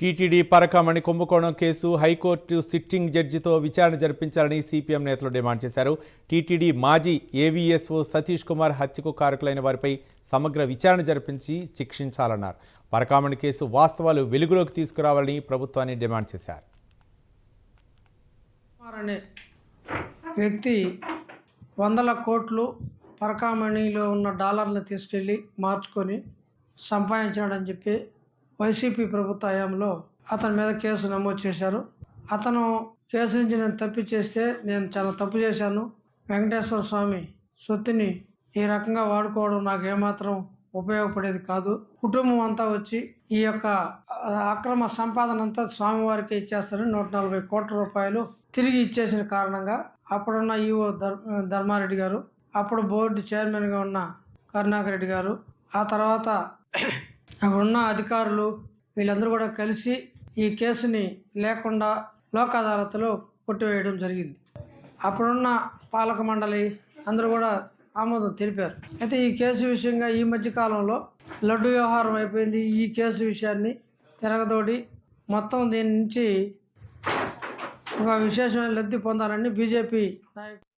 TTD Parakamani కుంభకోణం case high court sitting జడ్జితో విచారణ జరిపించాలని సిపిఎం నేతలు డిమాండ్ చేశారు. టీటీడీ మాజీ ఏవీఎస్ఓ సతీష్ కుమార్ హత్యకు కారకులైన వారిపై సమగ్ర విచారణ జరిపించి శిక్షించాలన్నారు. పరకామణి కేసు వాస్తవాలు వెలుగులోకి తీసుకురావాలని ప్రభుత్వాన్ని డిమాండ్ చేశారు. వ్యక్తి వందల కోట్లు పరకామణిలో ఉన్న డాలర్లు తీసుకెళ్ళి మార్చుకొని సంపాదించాడని చెప్పి వైసీపీ ప్రభుత్వ హయాంలో అతని మీద కేసు నమోదు చేశారు. అతను కేసు నుంచి నేను తప్పి చేస్తే నేను చాలా తప్పు చేశాను. వెంకటేశ్వర స్వామి సొత్తుని ఈ రకంగా వాడుకోవడం నాకు ఏమాత్రం ఉపయోగపడేది కాదు. కుటుంబం అంతా వచ్చి ఈ యొక్క అక్రమ సంపాదన అంతా స్వామివారికి ఇచ్చేస్తారని నూట నలభై కోట్ల రూపాయలు తిరిగి ఇచ్చేసిన కారణంగా అప్పుడున్న ఈఓ ధర్ ధర్మారెడ్డి గారు అప్పుడు బోర్డు చైర్మన్గా ఉన్న కరుణాకర్ రెడ్డి గారు ఆ తర్వాత అక్కడున్న అధికారులు వీళ్ళందరూ కూడా కలిసి ఈ కేసుని లేకుండా లోక్ అదాలత్లో కొట్టివేయడం జరిగింది. అప్పుడున్న పాలక మండలి అందరూ కూడా ఆమోదం తెలిపారు. అయితే ఈ కేసు విషయంగా ఈ మధ్య కాలంలో లడ్డు వ్యవహారం అయిపోయింది. ఈ కేసు విషయాన్ని తిరగదోడి మొత్తం దీని నుంచి ఒక విశేషమైన లబ్ధి పొందాలని బీజేపీ నాయకులు